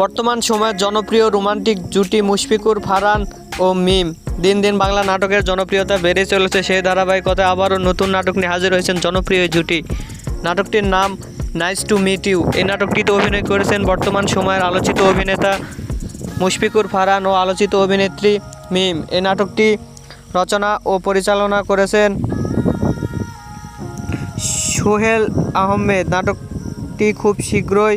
বর্তমান সময়ের জনপ্রিয় রোমান্টিক জুটি মুশফিকুর ফারহান ও মিম। দিন দিন বাংলা নাটকের জনপ্রিয়তা বেড়ে চলেছে সেই ধারাবাহিকতায় আবারও নতুন নাটক নিয়ে হাজির হয়েছেন জনপ্রিয় জুটি। নাটকটির নাম নাইস টু মিট ইউ এই নাটকটিতে অভিনয় করেছেন বর্তমান সময়ের আলোচিত অভিনেতা মুশফিকুর ফারহান ও আলোচিত অভিনেত্রী মিম। এই নাটকটি রচনা ও পরিচালনা করেছেন সোহেল আহমেদ। নাটকটি খুব শীঘ্রই